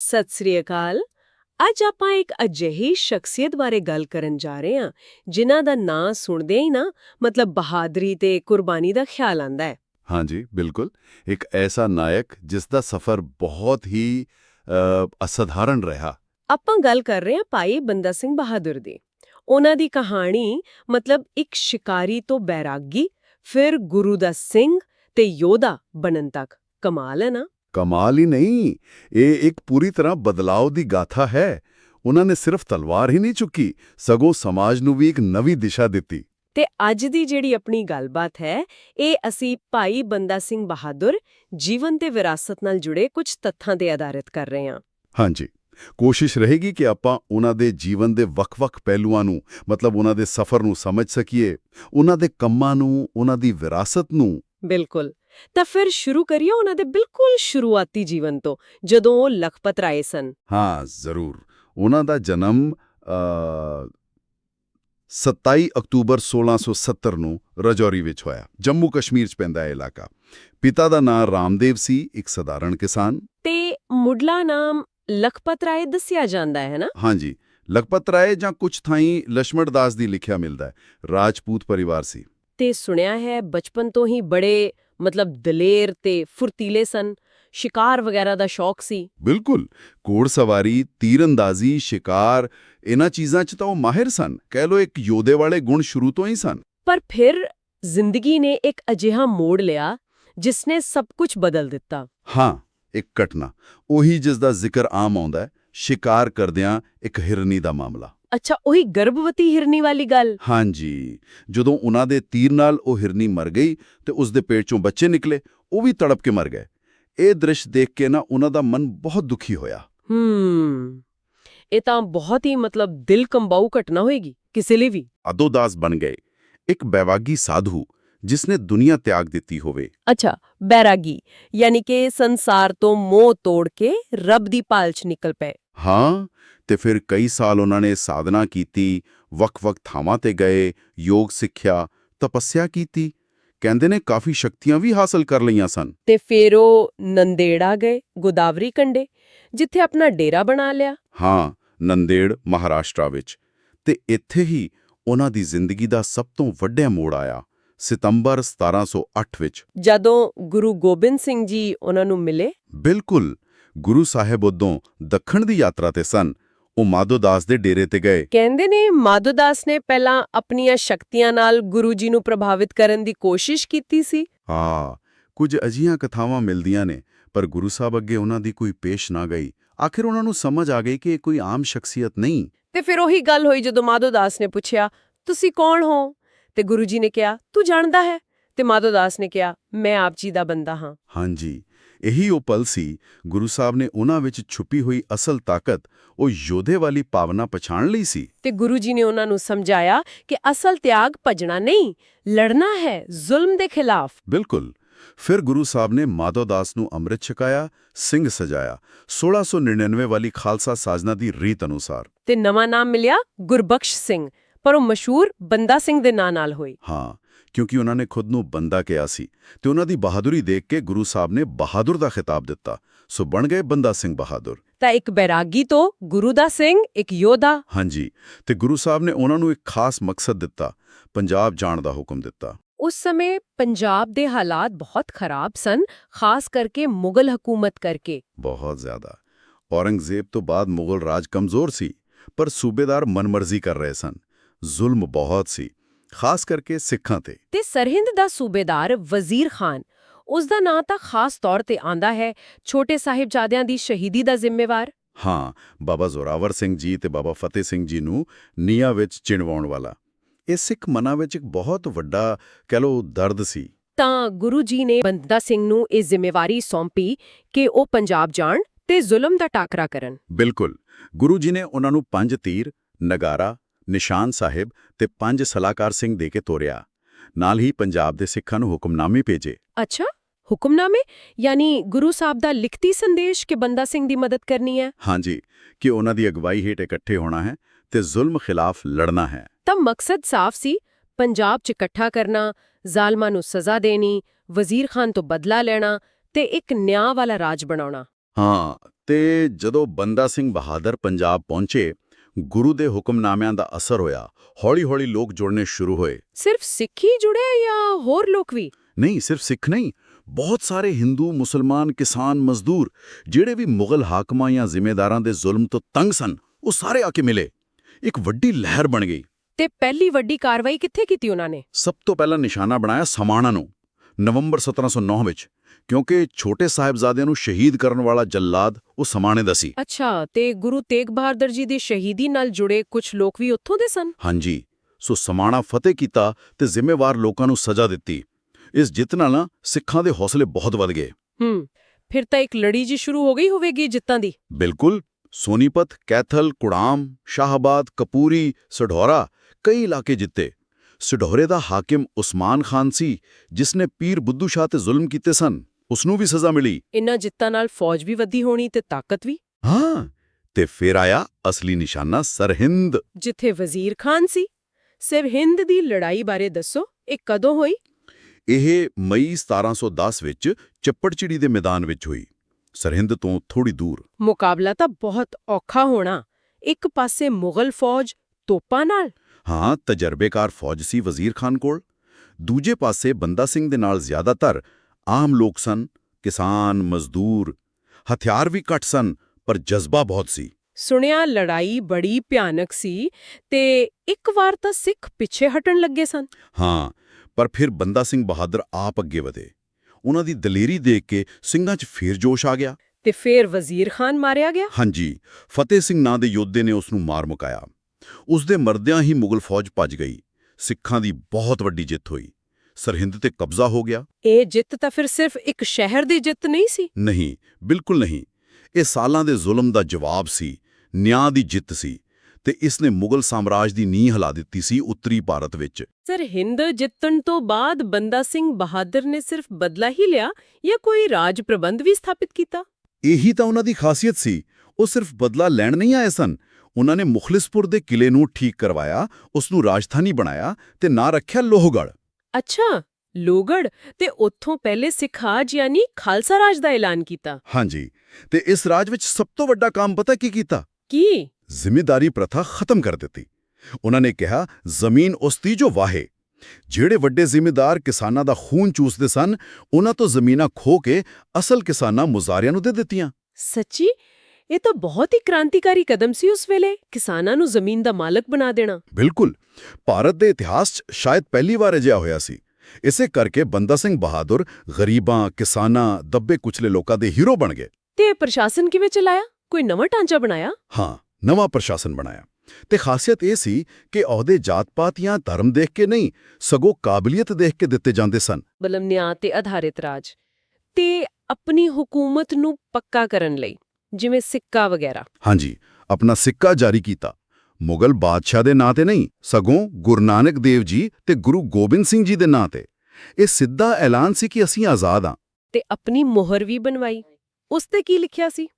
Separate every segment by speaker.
Speaker 1: ਸਤਿ ਸ੍ਰੀ ਅਕਾਲ। ਅੱਜ ਆਪਾਂ ਇੱਕ ਅਜਿਹੀ ਸ਼ਖਸੀਅਤ ਬਾਰੇ ਗੱਲ ਕਰਨ ਜਾ ਰਹੇ ਹਾਂ ਜਿਨ੍ਹਾਂ ਦਾ ਨਾਂ ਸੁਣਦੇ ਹੀ ਨਾ ਮਤਲਬ ਬਹਾਦਰੀ ਤੇ ਕੁਰਬਾਨੀ ਦਾ ਖਿਆਲ ਆਂਦਾ ਹੈ।
Speaker 2: ਹਾਂਜੀ ਬਿਲਕੁਲ। ਇੱਕ ਐਸਾ ਨਾਇਕ ਜਿਸ ਦਾ ਸਫ਼ਰ ਬਹੁਤ ਹੀ ਅਸਾਧਾਰਨ ਰਿਹਾ।
Speaker 1: ਆਪਾਂ ਗੱਲ ਕਰ ਰਹੇ ਹਾਂ ਭਾਈ ਬੰਦਾ ਸਿੰਘ ਬਹਾਦਰ ਦੀ। ਉਹਨਾਂ ਦੀ ਕਹਾਣੀ ਮਤਲਬ ਇੱਕ ਸ਼ਿਕਾਰੀ ਤੋਂ ਬੈਰਾਗੀ ਫਿਰ ਗੁਰੂ ਦਾ ਸਿੰਘ ਤੇ ਯੋਧਾ ਬਣਨ ਤੱਕ। ਕਮਾਲ ਹੈ ਨਾ?
Speaker 2: ਕਮਾਲ ਹੀ ਨਹੀਂ। ਇਹ ਇੱਕ ਪੂਰੀ ਤਰ੍ਹਾਂ ਬਦਲਾਅ ਦੀ ਗਾਥਾ ਹੈ। ਉਹਨਾਂ ਨੇ ਸਿਰਫ ਤਲਵਾਰ ਹੀ ਨਹੀਂ ਚੁੱਕੀ ਸਗੋਂ ਸਮਾਜ ਨੂੰ ਵੀ ਇੱਕ ਨਵੀਂ ਦਿਸ਼ਾ ਦਿੱਤੀ।
Speaker 1: ਤੇ ਅੱਜ ਦੀ ਜਿਹੜੀ ਆਪਣੀ ਗੱਲਬਾਤ ਹੈ ਇਹ ਅਸੀਂ ਭਾਈ ਬੰਦਾ ਸਿੰਘ ਬਹਾਦਰ ਜੀਵਨ ਤੇ ਵਿਰਾਸਤ ਨਾਲ ਜੁੜੇ ਕੁਝ ਤੱਥਾਂ ਤੇ ਆਧਾਰਿਤ ਕਰ ਰਹੇ ਹਾਂ।
Speaker 2: ਹਾਂਜੀ। ਕੋਸ਼ਿਸ਼ ਰਹੇਗੀ ਕਿ ਆਪਾਂ ਉਹਨਾਂ ਦੇ ਜੀਵਨ ਦੇ ਵੱਖ-ਵੱਖ ਪਹਿਲੂਆਂ ਨੂੰ ਮਤਲਬ ਉਹਨਾਂ ਦੇ ਸਫ਼ਰ ਨੂੰ ਸਮਝ ਸਕੀਏ ਉਹਨਾਂ ਦੇ ਕੰਮਾਂ ਨੂੰ ਉਹਨਾਂ ਦੀ ਵਿਰਾਸਤ ਨੂੰ।
Speaker 1: ਬਿਲਕੁਲ। ਤਾਂ ਫਿਰ ਸ਼ੁਰੂ ਕਰੀਏ ਉਹਨਾਂ ਦੇ ਬਿਲਕੁਲ ਸ਼ੁਰੂਆਤੀ ਜੀਵਨ ਤੋਂ ਜਦੋਂ ਉਹ ਲਖਪਤ ਰਾਏ ਸਨ।
Speaker 2: ਹਾਂ ਜ਼ਰੂਰ। ਉਹਨਾਂ ਦਾ ਜਨਮ 27 ਅਕਤੂਬਰ 1670 ਨੂੰ ਰਜੌਰੀ ਵਿੱਚ ਹੋਇਆ। ਜੰਮੂ ਕਸ਼ਮੀਰ 'ਚ ਪੈਂਦਾ ਇਹ ਇਲਾਕਾ। ਪਿਤਾ ਦਾ ਨਾਮ ਰਾਮਦੇਵ ਸੀ ਇੱਕ ਸਧਾਰਨ ਕਿਸਾਨ।
Speaker 1: ਤੇ ਮੁੱਢਲਾ ਨਾਮ ਲਖਪਤ ਰਾਏ ਦੱਸਿਆ ਜਾਂਦਾ ਹੈ ਨਾ?
Speaker 2: ਹਾਂਜੀ। ਲਖਪਤ ਰਾਏ ਜਾਂ ਕੁਝ ਥਾਈ ਲక్ష్మణ ਦਾਸ ਦੀ ਲਿਖਿਆ ਮਿਲਦਾ ਹੈ। ਰਾਜਪੂਤ ਪਰਿਵਾਰ ਸੀ।
Speaker 1: ਤੇ ਸੁਣਿਆ ਹੈ ਬਚਪਨ ਤੋਂ ਹੀ ਬੜੇ ਮਤਲਬ ਦਲੇਰ ਤੇ ਫੁਰਤੀਲੇ ਸਨ ਸ਼ਿਕਾਰ ਵਗੈਰਾ ਦਾ ਸ਼ੌਕ ਸੀ।
Speaker 2: ਬਿਲਕੁਲ ਘੋੜਸਵਾਰੀ ਤੀਰੰਦਾਜ਼ੀ ਸ਼ਿਕਾਰ ਇਹਨਾਂ ਚੀਜ਼ਾਂ 'ਚ ਤਾਂ ਉਹ ਮਾਹਿਰ ਸਨ। ਕਹਿ ਲੋ ਇੱਕ ਯੋਧੇ ਵਾਲੇ ਗੁਣ ਸ਼ੁਰੂ ਤੋਂ ਹੀ ਸਨ।
Speaker 1: ਪਰ ਫਿਰ ਜ਼ਿੰਦਗੀ ਨੇ ਇੱਕ ਅਜਿਹਾ ਮੋੜ ਲਿਆ ਜਿਸ ਨੇ ਸਭ ਕੁਝ ਬਦਲ ਦਿੱਤਾ।
Speaker 2: ਹਾਂ ਇੱਕ ਘਟਨਾ। ਉਹੀ ਜਿਸ ਦਾ ਜ਼ਿਕਰ ਆਮ ਆਉਂਦਾ ਹੈ ਸ਼ਿਕਾਰ ਕਰਦਿਆਂ ਇੱਕ ਹਿਰਨੀ ਦਾ ਮਾਮਲਾ।
Speaker 1: ਅੱਛਾ ਉਹੀ ਗਰਭਵਤੀ ਹਿਰਨੀ ਵਾਲੀ ਗੱਲ?
Speaker 2: ਹਾਂਜੀ। ਜਦੋਂ ਉਹਨਾਂ ਦੇ ਤੀਰ ਨਾਲ ਉਹ ਹਿਰਨੀ ਮਰ ਗਈ ਤੇ ਉਸ ਦੇ ਪੇਟ ਚੋਂ ਬੱਚੇ ਨਿਕਲੇ ਉਹ ਵੀ ਤੜਪ ਕੇ ਮਰ ਗਏ। ਇਹ ਦ੍ਰਿਸ਼ ਦੇਖ ਕੇ ਨਾ ਉਹਨਾਂ ਦਾ ਮਨ ਬਹੁਤ ਦੁਖੀ ਹੋਇਆ।
Speaker 1: ਹੂੰ। ਇਹ ਤਾਂ ਬਹੁਤ ਹੀ ਮਤਲਬ ਦਿਲ ਕੰਬਾਊ ਘਟਨਾ ਹੋਏਗੀ ਕਿਸੇ ਲਈ ਵੀ।
Speaker 2: ਅਦੋਦਾਸ ਬਣ ਗਏ। ਇੱਕ ਬੈਵਾਗੀ ਸਾਧੂ ਜਿਸ ਨੇ ਦੁਨੀਆ ਤਿਆਗ ਦਿੱਤੀ ਹੋਵੇ।
Speaker 1: ਅੱਛਾ ਬੈਰਾਗੀ ਯਾਨੀ ਕਿ ਸੰਸਾਰ ਤੋਂ ਮੋਹ ਤੋੜ ਕੇ ਰੱਬ ਦੀ ਭਾਲ 'ਚ ਨਿਕਲ ਪਏ।
Speaker 2: ਹਾਂ ਤੇ ਫਿਰ ਕਈ ਸਾਲ ਉਹਨਾਂ ਨੇ ਸਾਧਨਾ ਕੀਤੀ ਵੱਖ-ਵੱਖ ਥਾਵਾਂ ਤੇ ਗਏ ਯੋਗ ਸਿੱਖਿਆ ਤਪੱਸਿਆ ਕੀਤੀ। ਕਹਿੰਦੇ ਨੇ ਕਾਫੀ ਸ਼ਕਤੀਆਂ ਵੀ ਹਾਸਲ ਕਰ ਲਈਆਂ ਸਨ।
Speaker 1: ਤੇ ਫਿਰ ਉਹ ਨੰਦੇੜਾ ਗਏ ਗੋਦਾਵਰੀ ਕੰਡੇ ਜਿੱਥੇ ਆਪਣਾ ਡੇਰਾ ਬਣਾ ਲਿਆ।
Speaker 2: ਹਾਂ ਨੰਦੇੜ ਮਹਾਰਾਸ਼ਟਰ ਵਿੱਚ। ਤੇ ਇੱਥੇ ਹੀ ਉਹਨਾਂ ਦੀ ਜ਼ਿੰਦਗੀ ਦਾ ਸਭ ਤੋਂ ਵੱਡਾ ਮੋੜ ਆਇਆ ਸਤੰਬਰ 1708 ਵਿੱਚ।
Speaker 1: ਜਦੋਂ ਗੁਰੂ ਗੋਬਿੰਦ ਸਿੰਘ ਜੀ ਉਹਨਾਂ ਨੂੰ ਮਿਲੇ।
Speaker 2: ਬਿਲਕੁਲ ਗੁਰੂ ਸਾਹਿਬ ਉਦੋਂ ਦੱਖਣ ਦੀ ਯਾਤਰਾ ਤੇ ਸਨ। ਉਹ ਮਾਧੋਦਾਸ ਦੇ ਡੇਰੇ ਤੇ ਗਏ।
Speaker 1: ਕਹਿੰਦੇ ਨੇ ਮਾਧੋਦਾਸ ਨੇ ਪਹਿਲਾਂ ਆਪਣੀਆਂ ਸ਼ਕਤੀਆਂ ਨਾਲ ਗੁਰੂ ਜੀ ਨੂੰ ਪ੍ਰਭਾਵਿਤ ਕਰਨ ਦੀ ਕੋਸ਼ਿਸ਼ ਕੀਤੀ ਸੀ।
Speaker 2: ਹਾਂ ਕੁਝ ਅਜੀਆਂ ਕਥਾਵਾਂ ਮਿਲਦੀਆਂ ਨੇ ਪਰ ਗੁਰੂ ਸਾਹਿਬ ਅੱਗੇ ਉਹਨਾਂ ਦੀ ਕੋਈ ਪੇਸ਼ ਨਾ ਗਈ। ਆਖਿਰ ਉਹਨਾਂ ਨੂੰ ਸਮਝ ਆ ਗਈ ਕਿ ਇਹ ਕੋਈ ਆਮ ਸ਼ਖਸੀਅਤ ਨਹੀਂ।
Speaker 1: ਤੇ ਫਿਰ ਉਹੀ ਗੱਲ ਹੋਈ ਜਦੋਂ ਮਾਧੋਦਾਸ ਨੇ ਪੁੱਛਿਆ ਤੁਸੀਂ ਕੌਣ ਹੋ? ਤੇ ਗੁਰੂ ਜੀ ਨੇ ਕਿਹਾ ਤੂੰ ਜਾਣਦਾ ਹੈ? ਤੇ ਮਾਧੋਦਾਸ ਨੇ ਕਿਹਾ ਮੈਂ ਆਪ ਜੀ ਦਾ ਬੰਦਾ ਹਾਂ।
Speaker 2: ਹਾਂਜੀ ਇਹੀ ਉਹ ਪਲ ਸੀ ਗੁਰੂ ਸਾਹਿਬ ਨੇ ਉਹਨਾਂ ਵਿੱਚ ਛੁਪੀ ਹੋਈ ਅਸਲ ਤਾਕਤ ਉਹ ਯੋਧੇ ਵਾਲੀ ਭਾਵਨਾ ਪਛਾਣ ਲਈ ਸੀ।
Speaker 1: ਤੇ ਗੁਰੂ ਜੀ ਨੇ ਉਹਨਾਂ ਨੂੰ ਸਮਝਾਇਆ ਕਿ ਅਸਲ ਤਿਆਗ ਭਜਣਾ ਨਹੀਂ ਲੜਨਾ ਹੈ ਜ਼ੁਲਮ ਦੇ ਖਿਲਾਫ।
Speaker 2: ਬਿਲਕੁਲ। ਫਿਰ ਗੁਰੂ ਸਾਹਿਬ ਨੇ ਮਾਧੋਦਾਸ ਨੂੰ ਅੰਮ੍ਰਿਤ ਛਕਾਇਆ ਸਿੰਘ ਸਜਾਇਆ। 1699 ਵਾਲੀ ਖਾਲਸਾ ਸਾਜਨਾ ਦੀ ਰੀਤ ਅਨੁਸਾਰ।
Speaker 1: ਤੇ ਨਵਾਂ ਨਾਮ ਮਿਲਿਆ ਗੁਰਬਖਸ਼ ਸਿੰਘ ਪਰ ਉਹ ਮਸ਼ਹੂਰ ਬੰਦਾ ਸਿੰਘ ਦੇ ਨਾਂ ਨਾਲ ਹੋਈ
Speaker 2: ਹਾਂ। ਕਿਉਂਕਿ ਉਹਨਾਂ ਨੇ ਖੁਦ ਨੂੰ ਬੰਦਾ ਕਿਹਾ ਸੀ ਤੇ ਉਹਨਾਂ ਦੀ ਬਹਾਦਰੀ ਦੇਖ ਕੇ ਗੁਰੂ ਸਾਹਿਬ ਨੇ ਬਹਾਦਰ ਦਾ ਖਿਤਾਬ ਦਿੱਤਾ। ਸੋ ਬਣ ਗਏ ਬੰਦਾ ਸਿੰਘ ਬਹਾਦਰ।
Speaker 1: ਤਾਂ ਇੱਕ ਬੈਰਾਗੀ ਤੋਂ ਗੁਰੂ ਦਾ ਸਿੰਘ ਇੱਕ ਯੋਧਾ।
Speaker 2: ਹਾਂਜੀ ਤੇ ਗੁਰੂ ਸਾਹਿਬ ਨੇ ਉਹਨਾਂ ਨੂੰ ਇੱਕ ਖਾਸ ਮਕਸਦ ਦਿੱਤਾ ਪੰਜਾਬ ਜਾਣ ਦਾ ਹੁਕਮ ਦਿੱਤਾ।
Speaker 1: ਉਸ ਸਮੇਂ ਪੰਜਾਬ ਦੇ ਹਾਲਾਤ ਬਹੁਤ ਖਰਾਬ ਸਨ ਖਾਸ ਕਰਕੇ ਮੁਗਲ ਹਕੂਮਤ ਕਰਕੇ।
Speaker 2: ਬਹੁਤ ਜ਼ਿਆਦਾ। ਔਰੰਗਜ਼ੇਬ ਤੋਂ ਬਾਅਦ ਮੁਗਲ ਰਾਜ ਕਮਜ਼ੋਰ ਸੀ ਪਰ ਸੂਬੇਦਾਰ ਮਨਮਰਜ਼ੀ ਕਰ ਰਹੇ ਸਨ। ਜ਼ੁਲਮ ਬਹੁਤ ਸੀ। ਖਾਸ ਕਰਕੇ ਸਿੱਖਾਂ ਤੇ।
Speaker 1: ਤੇ ਸਰਹਿੰਦ ਦਾ ਸੂਬੇਦਾਰ ਵਜ਼ੀਰ ਖਾਨ ਉਸ ਦਾ ਨਾਂ ਤਾਂ ਖਾਸ ਤੌਰ ਤੇ ਆਂਦਾ ਹੈ ਛੋਟੇ ਸਾਹਿਬਜ਼ਾਦਿਆਂ ਦੀ ਸ਼ਹੀਦੀ ਦਾ ਜ਼ਿੰਮੇਵਾਰ।
Speaker 2: ਹਾਂ ਬਾਬਾ ਜ਼ੋਰਾਵਰ ਸਿੰਘ ਜੀ ਤੇ ਬਾਬਾ ਫਤਿਹ ਸਿੰਘ ਜੀ ਨੂੰ ਨੀਹਾਂ ਵਿੱਚ ਚਿਣਵਾਉਣ ਵਾਲਾ। ਇਹ ਸਿੱਖ ਮਨਾਂ ਵਿੱਚ ਇੱਕ ਬਹੁਤ ਵੱਡਾ ਕਹਿ ਲਓ ਦਰਦ ਸੀ।
Speaker 1: ਤਾਂ ਗੁਰੂ ਜੀ ਨੇ ਬੰਦਾ ਸਿੰਘ ਨੂੰ ਇਹ ਜ਼ਿੰਮੇਵਾਰੀ ਸੌਂਪੀ ਕਿ ਉਹ ਪੰਜਾਬ ਜਾਣ ਤੇ ਜ਼ੁਲਮ ਦਾ ਟਾਕਰਾ ਕਰਨ।
Speaker 2: ਬਿਲਕੁਲ ਗੁਰੂ ਜੀ ਨੇ ਉਹਨਾਂ ਨੂੰ ਪੰਜ ਤੀਰ ਨਗਾਰਾ ਨਿਸ਼ਾਨ ਸਾਹਿਬ ਤੇ ਪੰਜ ਸਲਾਹਕਾਰ ਸਿੰਘ ਦੇ ਕੇ ਤੋਰਿਆ। ਨਾਲ ਹੀ ਪੰਜਾਬ ਦੇ ਸਿੱਖਾਂ ਨੂੰ ਹੁਕਮਨਾਮੇ ਭੇਜੇ।
Speaker 1: ਅੱਛਾ ਹੁਕਮਨਾਮੇ? ਯਾਨੀ ਗੁਰੂ ਸਾਹਿਬ ਦਾ ਲਿਖਤੀ ਸੰਦੇਸ਼ ਕਿ ਬੰਦਾ ਸਿੰਘ ਦੀ ਮਦਦ ਕਰਨੀ ਹੈ?
Speaker 2: ਹਾਂਜੀ ਕਿ ਉਹਨਾਂ ਦੀ ਅਗਵਾਈ ਹੇਠ ਇਕੱਠੇ ਹੋਣਾ ਹੈ ਤੇ ਜ਼ੁਲਮ ਖਿਲਾਫ ਲੜਨਾ ਹੈ।
Speaker 1: ਤਾਂ ਮਕਸਦ ਸਾਫ਼ ਸੀ ਪੰਜਾਬ 'ਚ ਇਕੱਠਾ ਕਰਨਾ ਜ਼ਾਲਮਾਂ ਨੂੰ ਸਜ਼ਾ ਦੇਣੀ ਵਜ਼ੀਰ ਖਾਨ ਤੋਂ ਬਦਲਾ ਲੈਣਾ ਤੇ ਇੱਕ ਨਿਆਂ ਵਾਲਾ ਰਾਜ ਬਣਾਉਣਾ।
Speaker 2: ਹਾਂ ਤੇ ਜਦੋਂ ਬੰਦਾ ਸਿੰਘ ਬਹਾਦਰ ਪੰਜਾਬ ਪਹੁੰਚੇ ਗੁਰੂ ਦੇ ਹੁਕਮਨਾਮਿਆਂ ਦਾ ਅਸਰ ਹੋਇਆ। ਹੌਲੀ-ਹੌਲੀ ਲੋਕ ਜੁੜਨੇ ਸ਼ੁਰੂ ਹੋਏ।
Speaker 1: ਸਿਰਫ ਸਿੱਖੀ ਜੁੜੇ ਜਾਂ ਹੋਰ ਲੋਕ ਵੀ?
Speaker 2: ਨਹੀਂ ਸਿਰਫ ਸਿੱਖ ਨਹੀਂ। ਬਹੁਤ ਸਾਰੇ ਹਿੰਦੂ ਮੁਸਲਮਾਨ ਕਿਸਾਨ ਮਜ਼ਦੂਰ ਜਿਹੜੇ ਵੀ ਮੁਗਲ ਹਾਕਮਾਂ ਜਾਂ ਜ਼ਿਮੀਂਦਾਰਾਂ ਦੇ ਜ਼ੁਲਮ ਤੋਂ ਤੰਗ ਸਨ ਉਹ ਸਾਰੇ ਆ ਕੇ ਮਿਲੇ। ਇੱਕ ਵੱਡੀ ਲਹਿਰ ਬਣ ਗਈ।
Speaker 1: ਤੇ ਪਹਿਲੀ ਵੱਡੀ ਕਾਰਵਾਈ ਕਿੱਥੇ ਕੀਤੀ ਉਹਨਾਂ ਨੇ?
Speaker 2: ਸਭ ਤੋਂ ਪਹਿਲਾਂ ਨਿਸ਼ਾਨਾ ਬਣਾਇਆ ਸਮਾਣਾ ਨੂੰ। ਨਵੰਬਰ 1709 ਵਿੱਚ ਕਿਉਂਕਿ ਛੋਟੇ ਸਾਹਿਬਜ਼ਾਦਿਆਂ ਨੂੰ ਸ਼ਹੀਦ ਕਰਨ ਵਾਲਾ ਜੱਲਾਦ ਉਹ ਸਮਾਣੇ ਦਾ ਸੀ।
Speaker 1: ਅੱਛਾ ਤੇ ਗੁਰੂ ਤੇਗ ਬਹਾਦਰ ਜੀ ਦੀ ਸ਼ਹੀਦੀ ਨਾਲ ਜੁੜੇ ਕੁਝ ਲੋਕ ਵੀ ਉੱਥੋਂ ਦੇ ਸਨ?
Speaker 2: ਹਾਂਜੀ ਸੋ ਸਮਾਣਾ ਫਤਿਹ ਕੀਤਾ ਤੇ ਜ਼ਿੰਮੇਵਾਰ ਲੋਕਾਂ ਨੂੰ ਸਜ਼ਾ ਦਿੱਤੀ। ਇਸ ਜਿੱਤ ਨਾਲ ਸਿੱਖਾਂ ਦੇ ਹੌਸਲੇ ਬਹੁਤ ਵਧ ਗਏ।
Speaker 1: ਹੂੰ ਫਿਰ ਤਾਂ ਇੱਕ ਲੜੀ ਜੀ ਸ਼ੁਰੂ ਹੋ ਗਈ ਹੋਵੇਗੀ ਜਿੱਤਾਂ ਦੀ।
Speaker 2: ਬਿਲਕੁਲ ਸੋਨੀਪਤ ਕੈਥਲ ਕੁੜਾਮ ਸ਼ਾਹਬਾਦ ਕਪੂਰੀ ਸਢੌਰਾ ਕਈ ਇਲਾਕੇ ਜਿੱਤੇ। ਸਢੌਰੇ ਦਾ ਹਾਕਿਮ ਉਸਮਾਨ ਖਾਨ ਸੀ ਜਿਸ ਨੇ ਪੀਰ ਬੁੱਧੂ ਸ਼ਾਹ ਤੇ ਜ਼ੁਲਮ ਕੀਤੇ ਸਨ ਉਸ ਨੂੰ ਵੀ ਸਜ਼ਾ ਮਿਲੀ।
Speaker 1: ਇਨ੍ਹਾਂ ਜਿੱਤਾਂ ਨਾਲ ਫੌਜ ਵੀ ਵਧੀ ਹੋਣੀ ਤੇ ਤਾਕਤ ਵੀ?
Speaker 2: ਹਾਂ ਤੇ ਫਿਰ ਆਇਆ ਅਸਲੀ ਨਿਸ਼ਾਨਾ ਸਰਹਿੰਦ।
Speaker 1: ਜਿੱਥੇ ਵਜ਼ੀਰ ਖਾਨ ਸੀ? ਸਰਹਿੰਦ ਦੀ ਲੜਾਈ ਬਾਰੇ ਦੱਸੋ ਇਹ ਕਦੋਂ ਹੋਈ?
Speaker 2: ਇਹ ਮਈ 1710 ਵਿੱਚ ਚੱਪੜਚਿੜੀ ਦੇ ਮੈਦਾਨ ਵਿੱਚ ਹੋਈ। ਸਰਹਿੰਦ ਤੋਂ ਥੋੜੀ ਦੂਰ।
Speaker 1: ਮੁਕਾਬਲਾ ਤਾਂ ਬਹੁਤ ਔਖਾ ਹੋਣਾ। ਇੱਕ ਪਾਸੇ ਮੁਗਲ ਫੌਜ ਤੋਪਾਂ ਨਾਲ
Speaker 2: ਹਾਂ ਤਜਰਬੇਕਾਰ ਫੌਜ ਸੀ ਵਜ਼ੀਰ ਖਾਨ ਕੋਲ। ਦੂਜੇ ਪਾਸੇ ਬੰਦਾ ਸਿੰਘ ਦੇ ਨਾਲ ਜ਼ਿਆਦਾਤਰ ਆਮ ਲੋਕ ਸਨ ਕਿਸਾਨ ਮਜ਼ਦੂਰ ਹਥਿਆਰ ਵੀ ਘੱਟ ਸਨ ਪਰ ਜਜ਼ਬਾ ਬਹੁਤ ਸੀ।
Speaker 1: ਸੁਣਿਆ ਲੜਾਈ ਬੜੀ ਭਿਆਨਕ ਸੀ ਤੇ ਇੱਕ ਵਾਰ ਤਾਂ ਸਿੱਖ ਪਿੱਛੇ ਹਟਣ ਲੱਗੇ ਸਨ।
Speaker 2: ਹਾਂ ਪਰ ਫਿਰ ਬੰਦਾ ਸਿੰਘ ਬਹਾਦਰ ਆਪ ਅੱਗੇ ਵਧੇ। ਉਹਨਾਂ ਦੀ ਦਲੇਰੀ ਦੇਖ ਕੇ ਸਿੰਘਾਂ 'ਚ ਫੇਰ ਜੋਸ਼ ਆ ਗਿਆ।
Speaker 1: ਤੇ ਫੇਰ ਵਜ਼ੀਰ ਖਾਨ ਮਾਰਿਆ ਗਿਆ?
Speaker 2: ਹਾਂਜੀ ਫਤਿਹ ਸਿੰਘ ਨਾਂ ਦੇ ਯੋਧੇ ਨੇ ਉਸ ਨੂੰ ਮਾਰ ਮੁਕਾਇਆ। ਉਸ ਦੇ ਮਰਦਿਆਂ ਹੀ ਮੁਗਲ ਫੌਜ ਭੱਜ ਗਈ। ਸਿੱਖਾਂ ਦੀ ਬਹੁਤ ਵੱਡੀ ਜਿੱਤ ਹੋਈ। ਸਰਹਿੰਦ ਤੇ ਕਬਜ਼ਾ ਹੋ ਗਿਆ।
Speaker 1: ਇਹ ਜਿੱਤ ਤਾਂ ਫਿਰ ਸਿਰਫ ਇੱਕ ਸ਼ਹਿਰ ਦੀ ਜਿੱਤ ਨਹੀਂ ਸੀ?
Speaker 2: ਨਹੀਂ ਬਿਲਕੁਲ ਨਹੀਂ। ਇਹ ਸਾਲਾਂ ਦੇ ਜ਼ੁਲਮ ਦਾ ਜਵਾਬ ਸੀ ਨਿਆਂ ਦੀ ਜਿੱਤ ਸੀ ਤੇ ਇਸ ਨੇ ਮੁਗਲ ਸਾਮਰਾਜ ਦੀ ਨੀਂਹ ਹਿਲਾ ਦਿੱਤੀ ਸੀ ਉੱਤਰੀ ਭਾਰਤ ਵਿੱਚ।
Speaker 1: ਸਰ ਹਿੰਦ ਜਿੱਤਣ ਤੋਂ ਬਾਅਦ ਬੰਦਾ ਸਿੰਘ ਬਹਾਦਰ ਨੇ ਸਿਰਫ ਬਦਲਾ ਹੀ ਲਿਆ ਜਾਂ ਕੋਈ ਰਾਜ ਪ੍ਰਬੰਧ ਵੀ ਸਥਾਪਿਤ ਕੀਤਾ?
Speaker 2: ਇਹੀ ਤਾਂ ਉਹਨਾਂ ਦੀ ਖਾਸੀਅਤ ਸੀ। ਉਹ ਸਿਰਫ ਬਦਲਾ ਲੈਣ ਨਹੀਂ ਆਏ ਸਨ ਉਹਨਾਂ ਨੇ ਮੁਖਲਿਸਪੁਰ ਦੇ ਕਿਲੇ ਨੂੰ ਠੀਕ ਕਰਵਾਇਆ ਉਸ ਨੂੰ ਰਾਜਧਾਨੀ ਬਣਾਇਆ ਤੇ ਨਾਂ ਰੱਖਿਆ ਲੋਹਗੜ੍ਹ।
Speaker 1: ਅੱਛਾ ਲੋਗੜ ਤੇ ਉੱਥੋਂ ਪਹਿਲੇ ਸਿੱਖਾਜ ਯਾਨੀ ਖਾਲਸਾ ਰਾਜ ਦਾ ਐਲਾਨ ਕੀਤਾ?
Speaker 2: ਹਾਂਜੀ ਤੇ ਇਸ ਰਾਜ ਵਿੱਚ ਸਭ ਤੋਂ ਵੱਡਾ ਕੰਮ ਪਤਾ ਕੀ ਕੀਤਾ?
Speaker 1: ਕੀ?
Speaker 2: ਜ਼ਿਮੀਂਦਾਰੀ ਪ੍ਰਥਾ ਖਤਮ ਕਰ ਦਿੱਤੀ। ਉਹਨਾਂ ਨੇ ਕਿਹਾ ਜ਼ਮੀਨ ਉਸ ਦੀ ਜੋ ਵਾਹੇ। ਜਿਹੜੇ ਵੱਡੇ ਜ਼ਿਮੀਂਦਾਰ ਕਿਸਾਨਾਂ ਦਾ ਖੂਨ ਚੂਸਦੇ ਸਨ ਉਹਨਾਂ ਤੋਂ ਜ਼ਮੀਨਾਂ ਖੋ ਕੇ ਅਸਲ ਕਿਸਾਨਾਂ ਮੁਜ਼ਾਰਿਆਂ ਨੂੰ ਦੇ ਦਿੱਤੀਆਂ।
Speaker 1: ਸੱਚੀ? ਇਹ ਤਾਂ ਬਹੁਤ ਹੀ ਕ੍ਰਾਂਤੀਕਾਰੀ ਕਦਮ ਸੀ ਉਸ ਵੇਲੇ। ਕਿਸਾਨਾਂ ਨੂੰ ਜ਼ਮੀਨ ਦਾ ਮਾਲਕ ਬਣਾ ਦੇਣਾ।
Speaker 2: ਬਿਲਕੁਲ। ਭਾਰਤ ਦੇ ਇਤਿਹਾਸ 'ਚ ਸ਼ਾਇਦ ਪਹਿਲੀ ਵਾਰ ਅਜਿਹਾ ਹੋਇਆ ਸੀ। ਇਸੇ ਕਰਕੇ ਬੰਦਾ ਸਿੰਘ ਬਹਾਦਰ ਗਰੀਬਾਂ ਕਿਸਾਨਾਂ ਦੱਬੇ ਕੁਚਲੇ ਲੋਕਾਂ ਦੇ ਹੀਰੋ ਬਣ ਗਏ।
Speaker 1: ਤੇ ਪ੍ਰਸ਼ਾਸਨ ਕਿਵੇਂ ਚਲਾਇਆ? ਕੋਈ ਨਵਾਂ ਢਾਂਚਾ ਬਣਾਇਆ?
Speaker 2: ਹਾਂ ਨਵਾਂ ਪ੍ਰਸ਼ਾਸਨ ਬਣਾਇਆ। ਤੇ ਖਾਸੀਅਤ ਇਹ ਸੀ ਕਿ ਅਹੁਦੇ ਜਾਤ-ਪਾਤ ਜਾਂ ਧਰਮ ਦੇਖ ਕੇ ਨਹੀਂ ਸਗੋਂ ਕਾਬਲੀਅਤ ਦੇਖ ਕੇ ਦਿੱਤੇ ਜਾਂਦੇ ਸਨ।
Speaker 1: ਬਲਮ ਨਿਆਂ ਤੇ ਆਧਾਰਿਤ ਰਾਜ। ਤੇ ਆਪਣੀ ਹਕੂਮਤ ਨੂੰ ਪੱਕਾ ਕਰਨ ਲਈ। ਜਿਵੇਂ ਸਿੱਕਾ ਵਗੈਰਾ।
Speaker 2: ਹਾਂਜੀ ਆਪਣਾ ਸਿੱਕਾ ਜਾਰੀ ਕੀਤਾ। ਮੁਗਲ ਬਾਦਸ਼ਾਹ ਦੇ ਨਾਂ ਤੇ ਨਹੀਂ ਸਗੋਂ ਗੁਰੂ ਨਾਨਕ ਦੇਵ ਜੀ ਤੇ ਗੁਰੂ ਗੋਬਿੰਦ ਸਿੰਘ ਜੀ ਦੇ ਨਾਂ ਤੇ। ਇਹ ਸਿੱਧਾ ਐਲਾਨ ਸੀ ਕਿ ਅਸੀਂ ਆਜ਼ਾਦ ਹਾਂ
Speaker 1: ਤੇ ਆਪਣੀ ਮੋਹਰ ਵੀ ਬਣਵਾਈ। ਉਸ ਤੇ ਕੀ ਲਿਖਿਆ ਸੀ?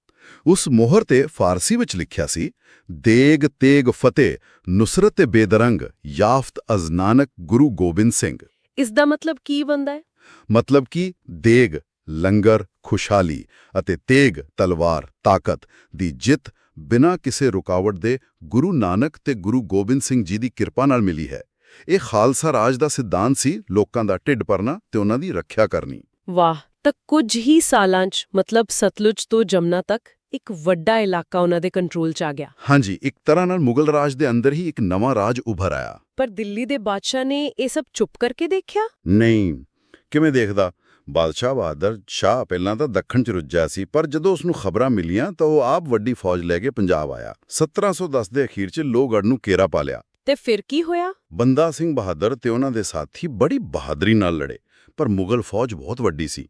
Speaker 2: ਉਸ ਮੋਹਰ ਤੇ ਫਾਰਸੀ ਵਿੱਚ ਲਿਖਿਆ ਸੀ ਦੇਗ ਤੇਗ ਫਤਿਹ ਨੁਸਰਤ ਤੇ ਬੇਦਰੰਗ ਯਾਫਤ ਅਜ਼ ਨਾਨਕ ਗੁਰੂ ਗੋਬਿੰਦ ਸਿੰਘ।
Speaker 1: ਇਸ ਦਾ ਮਤਲਬ ਕੀ ਬੰਦਾ ਹੈ?
Speaker 2: ਮਤਲਬ ਕਿ ਦੇਗ ਲੰਗਰ ਖੁਸ਼ਹਾਲੀ ਅਤੇ ਤੇਗ ਤਲਵਾਰ ਤਾਕਤ ਦੀ ਜਿੱਤ ਬਿਨਾਂ ਕਿਸੇ ਰੁਕਾਵਟ ਦੇ ਗੁਰੂ ਨਾਨਕ ਤੇ ਗੁਰੂ ਗੋਬਿੰਦ ਸਿੰਘ ਜੀ ਦੀ ਕਿਰਪਾ ਨਾਲ ਮਿਲੀ ਹੈ। ਇਹ ਖਾਲਸਾ ਰਾਜ ਦਾ ਸਿਧਾਂਤ ਸੀ ਲੋਕਾਂ ਦਾ ਢਿੱਡ ਭਰਨਾ ਤੇ ਉਹਨਾਂ ਦੀ ਰੱਖਿਆ ਕਰਨੀ।
Speaker 1: ਵਾਹ ਤਾਂ ਕੁਝ ਹੀ ਸਾਲਾਂ 'ਚ ਮਤਲਬ ਸਤਲੁਜ ਤੋਂ ਜਮਨਾ ਤੱਕ ਇੱਕ ਵੱਡਾ ਇਲਾਕਾ ਉਹਨਾਂ ਦੇ ਕੰਟਰੋਲ 'ਚ ਆ ਗਿਆ।
Speaker 2: ਹਾਂਜੀ ਇੱਕ ਤਰ੍ਹਾਂ ਨਾਲ ਮੁਗਲ ਰਾਜ ਦੇ ਅੰਦਰ ਹੀ ਇੱਕ ਨਵਾਂ ਰਾਜ ਉੱਭਰ ਆਇਆ।
Speaker 1: ਪਰ ਦਿੱਲੀ ਦੇ ਬਾਦਸ਼ਾਹ ਨੇ ਇਹ ਸਭ ਚੁੱਪ ਕਰਕੇ ਦੇਖਿਆ?
Speaker 2: ਨਹੀਂ ਕਿਵੇਂ ਦੇਖਦਾ? ਬਾਦਸ਼ਾਹ ਬਹਾਦਰ ਸ਼ਾਹ ਪਹਿਲਾਂ ਤਾਂ ਦੱਖਣ ਚ ਰੁੱਝਿਆ ਸੀ ਪਰ ਜਦੋਂ ਉਸ ਨੂੰ ਖਬਰਾਂ ਮਿਲੀਆਂ ਤਾਂ ਉਹ ਆਪ ਵੱਡੀ ਫੌਜ ਲੈ ਕੇ ਪੰਜਾਬ ਆਇਆ। 1710 ਦੇ ਅਖੀਰ 'ਚ ਲੋਹਗੜ੍ਹ ਨੂੰ ਘੇਰਾ ਪਾ ਲਿਆ।
Speaker 1: ਤੇ ਫਿਰ ਕੀ ਹੋਇਆ?
Speaker 2: ਬੰਦਾ ਸਿੰਘ ਬਹਾਦਰ ਤੇ ਉਹਨਾਂ ਦੇ ਸਾਥੀ ਬੜੀ ਬਹਾਦਰੀ ਨਾਲ ਲੜੇ ਪਰ ਮੁਗਲ ਫੌਜ ਬਹੁਤ ਵੱਡੀ ਸੀ।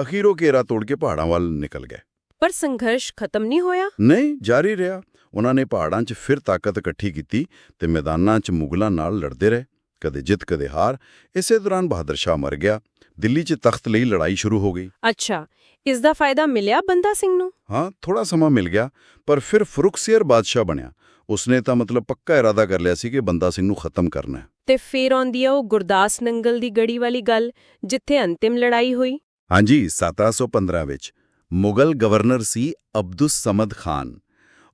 Speaker 2: ਅਖੀਰ ਉਹ ਘੇਰਾ ਤੋੜ ਕੇ ਪਹਾੜਾਂ ਵੱਲ ਨਿਕਲ ਗਏ।
Speaker 1: ਪਰ ਸੰਘਰਸ਼ ਖਤਮ ਨਹੀਂ ਹੋਇਆ?
Speaker 2: ਨਹੀਂ ਜਾਰੀ ਰਿਹਾ। ਉਹਨਾਂ ਨੇ ਪਹਾੜਾਂ 'ਚ ਫਿਰ ਤਾਕਤ ਇਕੱਠੀ ਕੀਤੀ ਤੇ ਮੈਦਾਨਾਂ 'ਚ ਮੁਗਲਾਂ ਨਾਲ ਲੜਦੇ ਰਹੇ। ਕਦੇ ਜਿੱਤ ਕਦੇ ਹਾਰ ਇਸੇ ਦੌਰਾਨ ਬਹਾਦਰ ਸ਼ਾਹ ਮਰ ਗਿਆ। ਦਿੱਲੀ 'ਚ ਤਖਤ ਲਈ ਲੜਾਈ ਸ਼ੁਰੂ ਹੋ ਗਈ।
Speaker 1: ਅੱਛਾ ਇਸ ਦਾ ਫਾਇਦਾ ਮਿਲਿਆ ਬੰਦਾ ਸਿੰਘ ਨੂੰ?
Speaker 2: ਹਾਂ ਥੋੜਾ ਸਮਾਂ ਮਿਲ ਗਿਆ ਪਰ ਫਿਰ ਫਰੁਖਸੀਅਰ ਬਾਦਸ਼ਾਹ ਬਣਿਆ। ਉਸਨੇ ਤਾਂ ਮਤਲਬ ਪੱਕਾ ਇਰਾਦਾ ਕਰ ਲਿਆ ਸੀ ਕਿ ਬੰਦਾ ਸਿੰਘ ਨੂੰ ਖਤਮ ਕਰਨਾ ਹੈ।
Speaker 1: ਤੇ ਫਿਰ ਆਉਂਦੀ ਆ ਉਹ ਗੁਰਦਾਸ ਨੰਗਲ ਦੀ ਗੜੀ ਵਾਲੀ ਗੱਲ ਜਿੱਥੇ ਅੰਤਿਮ ਲੜਾਈ ਹੋਈ।
Speaker 2: ਹਾਂਜੀ 1715 ਵਿੱਚ ਮੁਗਲ ਗਵਰਨਰ ਸੀ ਅਬਦੁਸ ਸਮਦ ਖਾਨ।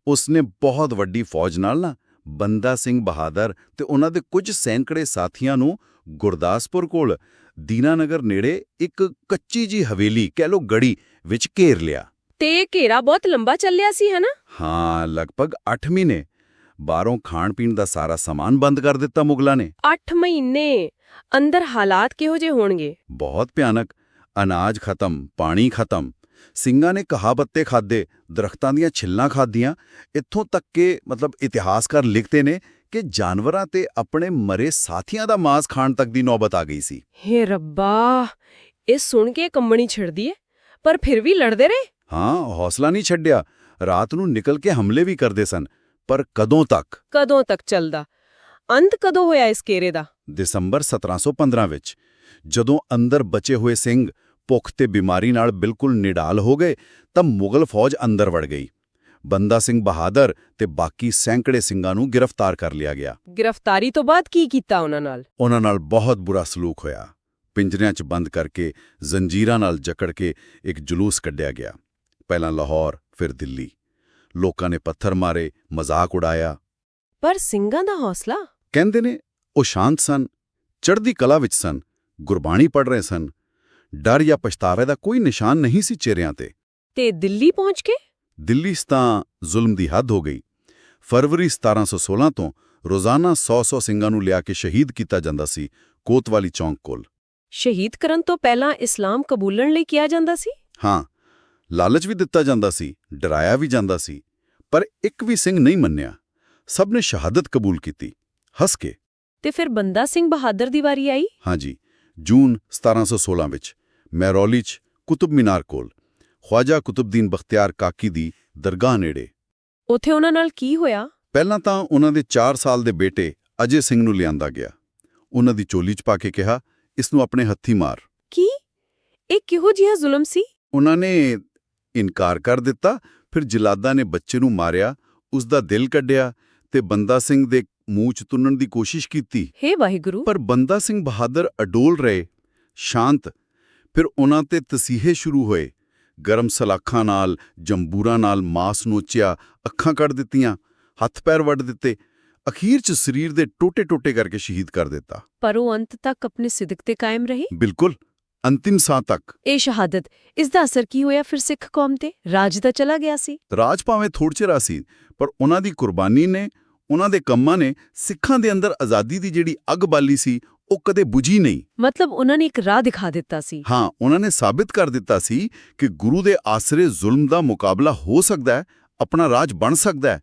Speaker 2: ਉਸਨੇ ਬਹੁਤ ਵੱਡੀ ਫੌਜ ਨਾਲ ਨਾ ਬੰਦਾ ਸਿੰਘ ਬਹਾਦਰ ਤੇ ਉਹਨਾਂ ਦੇ ਕੁਝ ਸੈਂਕੜੇ ਸਾਥੀਆਂ ਨੂੰ ਗੁਰਦਾਸਪੁਰ ਕੋਲ ਦੀਨਾਨਗਰ ਨੇੜੇ ਇੱਕ ਕੱਚੀ ਜੀ ਹਵੇਲੀ ਕਹਿ ਲੋ ਗੜੀ ਵਿੱਚ ਘੇਰ ਲਿਆ।
Speaker 1: ਤੇ ਇਹ ਘੇਰਾ ਬਹੁਤ ਲੰਬਾ ਚੱਲਿਆ ਸੀ ਹਨਾ?
Speaker 2: ਹਾਂ ਲਗਭਗ 8 ਮਹੀਨੇ। ਬਾਹਰੋਂ ਖਾਣ ਪੀਣ ਦਾ ਸਾਰਾ ਸਾਮਾਨ ਬੰਦ ਕਰ ਦਿੱਤਾ ਮੁਗਲਾਂ ਨੇ।
Speaker 1: 8 ਮਹੀਨੇ? ਅੰਦਰ ਹਾਲਾਤ ਕਿਹੋ ਜਿਹੇ ਹੋਣਗੇ?
Speaker 2: ਬਹੁਤ ਭਿਆਨਕ। ਅਨਾਜ ਖਤਮ ਪਾਣੀ ਖਤਮ। ਸਿੰਘਾਂ ਨੇ ਕਹਾਵੱਤੇ ਖਾਦੇ ਦਰਖਤਾਂ ਦੀਆਂ ਛਿੱਲਾਂ ਖਾਧੀਆਂ ਇੱਥੋਂ ਤੱਕ ਕਿ ਮਤਲਬ ਇਤਿਹਾਸਕਾਰ ਲਿਖਦੇ ਨੇ ਕਿ ਜਾਨਵਰਾਂ ਤੇ ਆਪਣੇ ਮਰੇ ਸਾਥੀਆਂ ਦਾ ਮਾंस ਖਾਣ ਤੱਕ ਦੀ ਨੌਬਤ ਆ ਗਈ ਸੀ।
Speaker 1: ਹੇ ਰੱਬਾ ਇਹ ਸੁਣ ਕੇ ਕੰਬਣੀ ਛਿੜਦੀ ਏ ਪਰ ਫਿਰ ਵੀ ਲੜਦੇ ਰਹੇ?
Speaker 2: ਹਾਂ ਹੌਸਲਾ ਨਹੀਂ ਛੱਡਿਆ। ਰਾਤ ਨੂੰ ਨਿਕਲ ਕੇ ਹਮਲੇ ਵੀ ਕਰਦੇ ਸਨ ਪਰ ਕਦੋਂ ਤੱਕ?
Speaker 1: ਕਦੋਂ ਤੱਕ ਚੱਲਦਾ? ਅੰਤ ਕਦੋਂ ਹੋਇਆ ਇਸ ਘੇਰੇ ਦਾ?
Speaker 2: ਦਸੰਬਰ 1715 ਵਿੱਚ ਜਦੋਂ ਅੰਦਰ ਬਚੇ ਹੋਏ ਸਿੰਘ ਭੁੱਖ ਤੇ ਬਿਮਾਰੀ ਨਾਲ ਬਿਲਕੁਲ ਨਿਡਾਲ ਹੋ ਗਏ ਤਾਂ ਮੁਗਲ ਫੌਜ ਅੰਦਰ ਵੜ ਗਈ। ਬੰਦਾ ਸਿੰਘ ਬਹਾਦਰ ਤੇ ਬਾਕੀ ਸੈਂਕੜੇ ਸਿੰਘਾਂ ਨੂੰ ਗ੍ਰਿਫਤਾਰ ਕਰ ਲਿਆ ਗਿਆ।
Speaker 1: ਗ੍ਰਿਫਤਾਰੀ ਤੋਂ ਬਾਅਦ ਕੀ ਕੀਤਾ ਉਹਨਾਂ ਨਾਲ?
Speaker 2: ਉਹਨਾਂ ਨਾਲ ਬਹੁਤ ਬੁਰਾ ਸਲੂਕ ਹੋਇਆ। ਪਿੰਜਰਿਆਂ 'ਚ ਬੰਦ ਕਰਕੇ ਜ਼ੰਜੀਰਾਂ ਨਾਲ ਜਕੜ ਕੇ ਇੱਕ ਜਲੂਸ ਕੱਢਿਆ ਗਿਆ। ਪਹਿਲਾਂ ਲਾਹੌਰ ਫਿਰ ਦਿੱਲੀ। ਲੋਕਾਂ ਨੇ ਪੱਥਰ ਮਾਰੇ ਮਜ਼ਾਕ ਉਡਾਇਆ।
Speaker 1: ਪਰ ਸਿੰਘਾਂ ਦਾ ਹੌਸਲਾ?
Speaker 2: ਕਹਿੰਦੇ ਨੇ ਉਹ ਸ਼ਾਂਤ ਸਨ ਚੜ੍ਹਦੀ ਕਲਾ ਵਿੱਚ ਸਨ ਗੁਰਬਾਣੀ ਪੜ੍ਹ ਰਹੇ ਸਨ। ਡਰ ਜਾਂ ਪਛਤਾਵੇ ਦਾ ਕੋਈ ਨਿਸ਼ਾਨ ਨਹੀਂ ਸੀ ਚਿਹਰਿਆਂ ਤੇ।
Speaker 1: ਤੇ ਦਿੱਲੀ ਪਹੁੰਚ ਕੇ?
Speaker 2: ਦਿੱਲੀ 'ਚ ਤਾਂ ਜ਼ੁਲਮ ਦੀ ਹੱਦ ਹੋ ਗਈ। ਫਰਵਰੀ 1716 ਤੋਂ ਰੋਜ਼ਾਨਾ 100-100 ਸਿੰਘਾਂ ਨੂੰ ਲਿਆ ਕੇ ਸ਼ਹੀਦ ਕੀਤਾ ਜਾਂਦਾ ਸੀ ਕੋਤਵਾਲੀ ਚੌਂਕ ਕੋਲ।
Speaker 1: ਸ਼ਹੀਦ ਕਰਨ ਤੋਂ ਪਹਿਲਾਂ ਇਸਲਾਮ ਕਬੂਲਣ ਲਈ ਕਿਹਾ ਜਾਂਦਾ ਸੀ?
Speaker 2: ਹਾਂ ਲਾਲਚ ਵੀ ਦਿੱਤਾ ਜਾਂਦਾ ਸੀ ਡਰਾਇਆ ਵੀ ਜਾਂਦਾ ਸੀ ਪਰ ਇੱਕ ਵੀ ਸਿੰਘ ਨਹੀਂ ਮੰਨਿਆ। ਸਭ ਨੇ ਸ਼ਹਾਦਤ ਕਬੂਲ ਕੀਤੀ ਹੱਸ ਕੇ।
Speaker 1: ਤੇ ਫਿਰ ਬੰਦਾ ਸਿੰਘ ਬਹਾਦਰ ਦੀ ਵਾਰੀ ਆਈ?
Speaker 2: ਹਾਂਜੀ ਜੂਨ 1716 ਵਿੱਚ ਮੈਰੌਲੀ 'ਚ ਕੁਤਬ ਮੀਨਾਰ ਕੋਲ ਖਵਾਜਾ ਕੁਤਬਦੀਨ ਬਖਤਿਆਰ ਕਾਕੀ ਦੀ ਦਰਗਾਹ ਨੇੜੇ
Speaker 1: ਉੱਥੇ ਉਹਨਾਂ ਨਾਲ ਕੀ ਹੋਇਆ
Speaker 2: ਪਹਿਲਾਂ ਤਾਂ ਉਹਨਾਂ ਦੇ 4 ਸਾਲ ਦੇ ਬੇਟੇ ਅਜੇ ਸਿੰਘ ਨੂੰ ਲਿਆਂਦਾ ਗਿਆ ਉਹਨਾਂ ਦੀ ਚੋਲੀ 'ਚ ਪਾ ਕੇ ਕਿਹਾ ਇਸ ਨੂੰ ਆਪਣੇ ਹੱਥੀ ਮਾਰ
Speaker 1: ਕੀ ਇਹ ਕਿਹੋ ਜਿਹਾ ਜ਼ੁਲਮ ਸੀ
Speaker 2: ਉਹਨਾਂ ਨੇ ਇਨਕਾਰ ਕਰ ਦਿੱਤਾ ਫਿਰ ਜਲਾਦਾਂ ਨੇ ਬੱਚੇ ਨੂੰ ਮਾਰਿਆ ਉਸ ਦਾ ਦਿਲ ਕੱਢਿਆ ਤੇ ਬੰਦਾ ਸਿੰਘ ਦੇ ਮੂੰਹ 'ਚ ਤੁੰਨਣ ਦੀ ਕੋਸ਼ਿਸ਼ ਕੀਤੀ
Speaker 1: ਹੇ ਵਾਹਿਗੁਰੂ
Speaker 2: ਪਰ ਬੰਦਾ ਸਿੰਘ ਬਹਾਦਰ ਅਡੋਲ ਰਹੇ ਸ਼ਾਂਤ ਫਿਰ ਉਹਨਾਂ ਤੇ ਤਸੀਹੇ ਸ਼ੁਰੂ ਹੋਏ। ਗਰਮ ਸਲਾਖਾਂ ਨਾਲ ਜੰਬੂਰਾਂ ਨਾਲ ਮਾਸ ਨੋਚਿਆ ਅੱਖਾਂ ਕੱਢ ਦਿੱਤੀਆਂ ਹੱਥ ਪੈਰ ਵੱਢ ਦਿੱਤੇ। ਅਖੀਰ 'ਚ ਸਰੀਰ ਦੇ ਟੋਟੇ-ਟੋਟੇ ਕਰਕੇ ਸ਼ਹੀਦ ਕਰ ਦਿੱਤਾ।
Speaker 1: ਪਰ ਉਹ ਅੰਤ ਤੱਕ ਆਪਣੇ ਸਿਦਕ ਤੇ ਕਾਇਮ ਰਹੀ?
Speaker 2: ਬਿਲਕੁਲ ਅੰਤਿਮ ਸਾਹ ਤੱਕ।
Speaker 1: ਇਹ ਸ਼ਹਾਦਤ ਇਸ ਦਾ ਅਸਰ ਕੀ ਹੋਇਆ ਫਿਰ ਸਿੱਖ ਕੌਮ ਤੇ? ਰਾਜ ਤਾਂ ਚਲਾ ਗਿਆ ਸੀ।
Speaker 2: ਰਾਜ ਭਾਵੇਂ ਥੋੜ੍ਹ ਚਿਰ ਸੀ ਪਰ ਉਹਨਾਂ ਦੀ ਕੁਰਬਾਨੀ ਨੇ ਉਹਨਾਂ ਦੇ ਕੰਮਾਂ ਨੇ ਸਿੱਖਾਂ ਦੇ ਅੰਦਰ ਆਜ਼ਾਦੀ ਦੀ ਜਿਹੜੀ ਅੱਗ ਬਾਲੀ ਸੀ ਉਹ ਕਦੇ ਬੁਝੀ ਨਹੀਂ।
Speaker 1: ਮਤਲਬ ਉਹਨਾਂ ਨੇ ਇੱਕ ਰਾਹ ਦਿਖਾ ਦਿੱਤਾ ਸੀ।
Speaker 2: ਹਾਂ ਉਹਨਾਂ ਨੇ ਸਾਬਿਤ ਕਰ ਦਿੱਤਾ ਸੀ ਕਿ ਗੁਰੂ ਦੇ ਆਸਰੇ ਜ਼ੁਲਮ ਦਾ ਮੁਕਾਬਲਾ ਹੋ ਸਕਦਾ ਹੈ ਆਪਣਾ ਰਾਜ ਬਣ ਸਕਦਾ ਹੈ।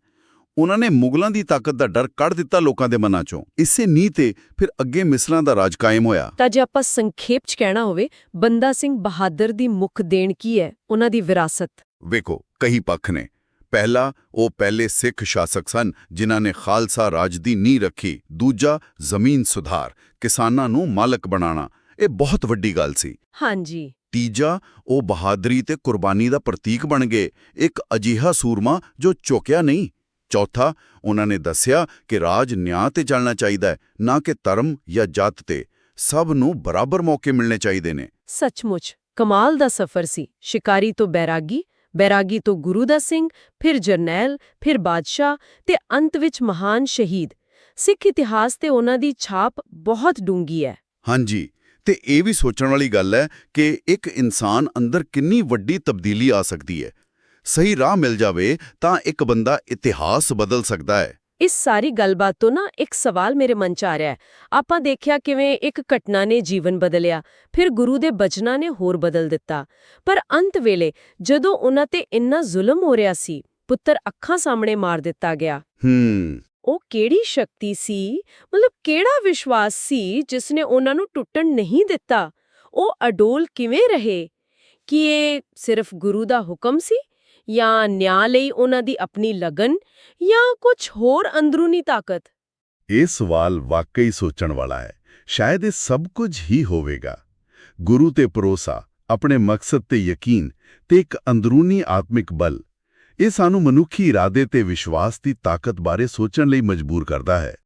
Speaker 2: ਉਹਨਾਂ ਨੇ ਮੁਗਲਾਂ ਦੀ ਤਾਕਤ ਦਾ ਡਰ ਕੱਢ ਦਿੱਤਾ ਲੋਕਾਂ ਦੇ ਮਨਾਂ ਚੋਂ। ਇਸੇ ਨੀਂਹ ਤੇ ਫਿਰ ਅੱਗੇ ਮਿਸਲਾਂ ਦਾ ਰਾਜ ਕਾਇਮ ਹੋਇਆ।
Speaker 1: ਤਾਂ ਜੇ ਆਪਾਂ ਸੰਖੇਪ ਚ ਕਹਿਣਾ ਹੋਵੇ ਬੰਦਾ ਸਿੰਘ ਬਹਾਦਰ ਦੀ ਮੁੱਖ ਦੇਣ ਕੀ ਹੈ? ਉਹਨਾਂ ਦੀ ਵਿਰਾਸਤ।
Speaker 2: ਵੇਖੋ ਕਈ ਪੱਖ ਨੇ। ਪਹਿਲਾ ਉਹ ਪਹਿਲੇ ਸਿੱਖ ਸ਼ਾਸਕ ਸਨ ਜਿਨ੍ਹਾਂ ਨੇ ਖਾਲਸਾ ਰਾਜ ਦੀ ਨੀਂਹ ਰੱਖੀ। ਦੂਜਾ ਜ਼ਮੀਨ ਸੁਧਾਰ ਕਿਸਾਨਾਂ ਨੂੰ ਮਾਲਕ ਬਣਾਉਣਾ। ਇਹ ਬਹੁਤ ਵੱਡੀ ਗੱਲ ਸੀ।
Speaker 1: ਹਾਂਜੀ।
Speaker 2: ਤੀਜਾ ਉਹ ਬਹਾਦਰੀ ਤੇ ਕੁਰਬਾਨੀ ਦਾ ਪ੍ਰਤੀਕ ਬਣ ਗਏ। ਇੱਕ ਅਜੀਹਾ ਸੂਰਮਾ ਜੋ ਝੁਕਿਆ ਨਹੀਂ। ਚੌਥਾ ਉਹਨਾਂ ਨੇ ਦੱਸਿਆ ਕਿ ਰਾਜ ਨਿਆਂ ਤੇ ਚੱਲਣਾ ਚਾਹੀਦਾ ਹੈ ਨਾ ਕਿ ਧਰਮ ਜਾਂ ਜਾਤ ਤੇ। ਸਭ ਨੂੰ ਬਰਾਬਰ ਮੌਕੇ ਮਿਲਣੇ ਚਾਹੀਦੇ ਨੇ।
Speaker 1: ਸੱਚਮੁੱਚ ਕਮਾਲ ਦਾ ਸਫ਼ਰ ਸੀ। ਸ਼ਿਕਾਰੀ ਤੋਂ ਬੈਰਾਗੀ ਬੈਰਾਗੀ ਤੋਂ ਗੁਰੂ ਦਾ ਸਿੰਘ, ਫਿਰ ਜਰਨੈਲ, ਫਿਰ ਬਾਦਸ਼ਾਹ ਤੇ ਅੰਤ ਵਿੱਚ ਮਹਾਨ ਸ਼ਹੀਦ। ਸਿੱਖ ਇਤਿਹਾਸ ਤੇ ਉਹਨਾਂ ਦੀ ਛਾਪ ਬਹੁਤ ਡੂੰਗੀ ਹੈ।
Speaker 2: ਹਾਂਜੀ, ਤੇ ਇਹ ਵੀ ਸੋਚਣ ਵਾਲੀ ਗੱਲ ਹੈ ਕਿ ਇੱਕ ਇਨਸਾਨ ਅੰਦਰ ਕਿੰਨੀ ਵੱਡੀ ਤਬਦੀਲੀ ਆ ਸਕਦੀ ਹੈ। ਸਹੀ ਰਾਹ ਮਿਲ ਜਾਵੇ ਤਾਂ ਇੱਕ ਬੰਦਾ ਇਤਿਹਾਸ ਬਦਲ ਸਕਦਾ ਹੈ।
Speaker 1: ਇਸ ਸਾਰੀ ਗੱਲਬਾਤ ਤੋਂ ਨਾ ਇੱਕ ਸਵਾਲ ਮੇਰੇ ਮਨ 'ਚ ਆ ਰਿਹਾ ਹੈ। ਆਪਾਂ ਦੇਖਿਆ ਕਿਵੇਂ ਇੱਕ ਘਟਨਾ ਨੇ ਜੀਵਨ ਬਦਲਿਆ ਫਿਰ ਗੁਰੂ ਦੇ ਬਚਨਾਂ ਨੇ ਹੋਰ ਬਦਲ ਦਿੱਤਾ। ਪਰ ਅੰਤ ਵੇਲੇ ਜਦੋਂ ਉਹਨਾਂ ਤੇ ਇੰਨਾ ਜ਼ੁਲਮ ਹੋ ਰਿਹਾ ਸੀ ਪੁੱਤਰ ਅੱਖਾਂ ਸਾਹਮਣੇ ਮਾਰ ਦਿੱਤਾ ਗਿਆ।
Speaker 2: ਹੂੰ।
Speaker 1: ਉਹ ਕਿਹੜੀ ਸ਼ਕਤੀ ਸੀ? ਮਤਲਬ ਕਿਹੜਾ ਵਿਸ਼ਵਾਸ ਸੀ ਜਿਸ ਨੇ ਉਹਨਾਂ ਨੂੰ ਟੁੱਟਣ ਨਹੀਂ ਦਿੱਤਾ? ਉਹ ਅਡੋਲ ਕਿਵੇਂ ਰਹੇ? ਕਿ ਇਹ ਸਿਰਫ ਗੁਰੂ ਦਾ ਹੁਕਮ ਸੀ ਜਾਂ ਨਿਆਂ ਲਈ ਉਹਨਾਂ ਦੀ ਆਪਣੀ ਲਗਨ ਜਾਂ ਕੁਝ ਹੋਰ ਅੰਦਰੂਨੀ ਤਾਕਤ?
Speaker 2: ਇਹ ਸਵਾਲ ਵਾਕਈ ਸੋਚਣ ਵਾਲਾ ਹੈ। ਸ਼ਾਇਦ ਇਹ ਸਭ ਕੁਝ ਹੀ ਹੋਵੇਗਾ। ਗੁਰੂ ਤੇ ਭਰੋਸਾ, ਆਪਣੇ ਮਕਸਦ ਤੇ ਯਕੀਨ ਤੇ ਇੱਕ ਅੰਦਰੂਨੀ ਆਤਮਿਕ ਬਲ, ਇਹ ਸਾਨੂੰ ਮਨੁੱਖੀ ਇਰਾਦੇ ਤੇ ਵਿਸ਼ਵਾਸ ਦੀ ਤਾਕਤ ਬਾਰੇ ਸੋਚਣ ਲਈ ਮਜਬੂਰ ਕਰਦਾ ਹੈ।